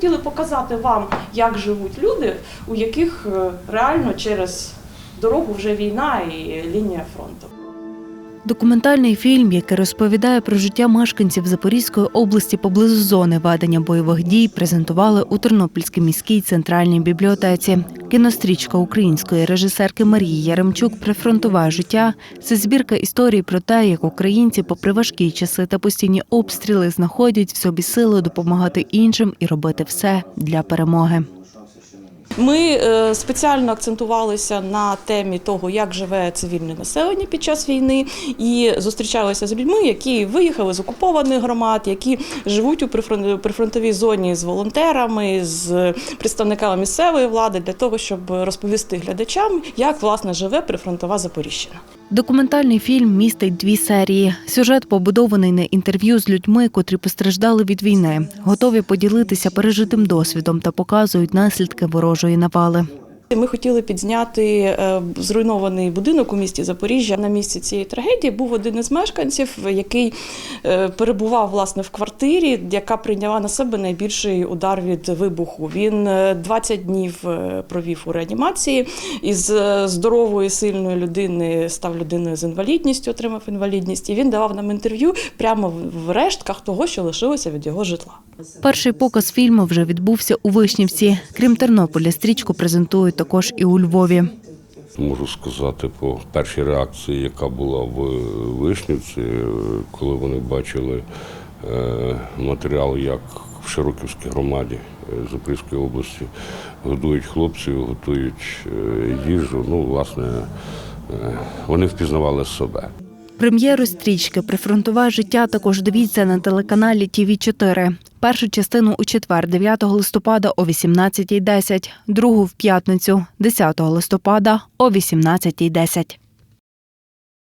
хотіли показати вам, як живуть люди, у яких е, реально через дорогу вже війна і лінія фронту. Документальний фільм, який розповідає про життя мешканців Запорізької області поблизу зони ведення бойових дій, презентували у Тернопільській міській центральній бібліотеці. Кінострічка української режисерки Марії Яремчук Прифронтове життя це збірка історій про те, як українці, попри важкі часи та постійні обстріли, знаходять в собі сили допомагати іншим і робити все для перемоги. Ми е, спеціально акцентувалися на темі того, як живе цивільне населення під час війни, і зустрічалися з людьми, які виїхали з окупованих громад, які живуть у прифрон- прифронтовій зоні з волонтерами, з представниками місцевої влади, для того, щоб розповісти глядачам, як власне живе прифронтова Запоріжжя. Документальний фільм містить дві серії. Сюжет побудований на інтерв'ю з людьми, котрі постраждали від війни, готові поділитися пережитим досвідом та показують наслідки ворожої навали. Ми хотіли підзняти е, зруйнований будинок у місті Запоріжжя. На місці цієї трагедії був один із мешканців, який е, перебував власне в квартирі, яка прийняла на себе найбільший удар від вибуху. Він е, 20 днів е, провів у реанімації. Із здорової, сильної людини став людиною з інвалідністю, отримав інвалідність. І він давав нам інтерв'ю прямо в рештках того, що лишилося від його житла. Перший показ фільму вже відбувся у Вишнівці. Крім Тернополя, стрічку презентують також і у Львові. Можу сказати по першій реакції, яка була в Вишнівці, коли вони бачили е, матеріал, як в Широківській громаді е, Запорізької області годують хлопців, готують е, їжу. Ну, власне, вони впізнавали себе. Прем'єру стрічки Прифронтове життя також дивіться на телеканалі ТВ 4 Першу частину у четвер, 9 листопада о 18.10, другу в п'ятницю, 10 листопада о 18.10.